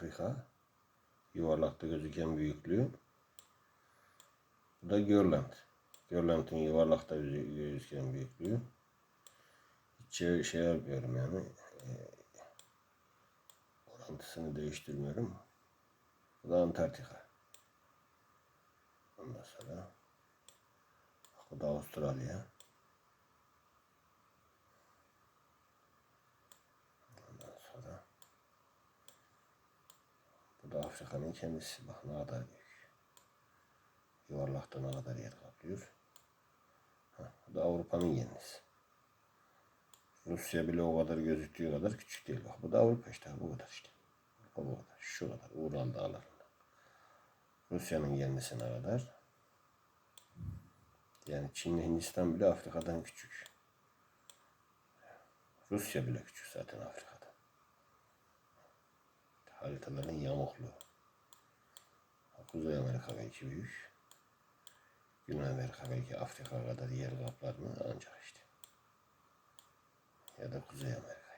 Afrika. Yuvarlakta gözüken büyüklüğü. Bu da Görland. Görland'ın yuvarlakta gözü- gözüken büyüklüğü. Hiç şey, şey yapıyorum yani. E, orantısını değiştirmiyorum. Bu da Antarktika. Ondan sonra bu da Avustralya. Ondan sonra bu da Afrika'nın kendisi. Bak ne kadar büyük. Yuvarlakta ne kadar yer kaplıyor. Ha, bu da Avrupa'nın yenisi. Rusya bile o kadar gözüktüğü kadar küçük değil. Bak bu da Avrupa işte. Bu kadar işte. Avrupa bu kadar. Şu kadar. Ural dağlarında. Rusya'nın kendisine kadar. Yani Çin'le Hindistan bile Afrika'dan küçük. Rusya bile küçük zaten Afrika'da. Haritaların yamukluğu. Kuzey Amerika belki büyük. Güney Amerika belki Afrika kadar yer kaplar mı ancak işte. Ya da Kuzey Amerika.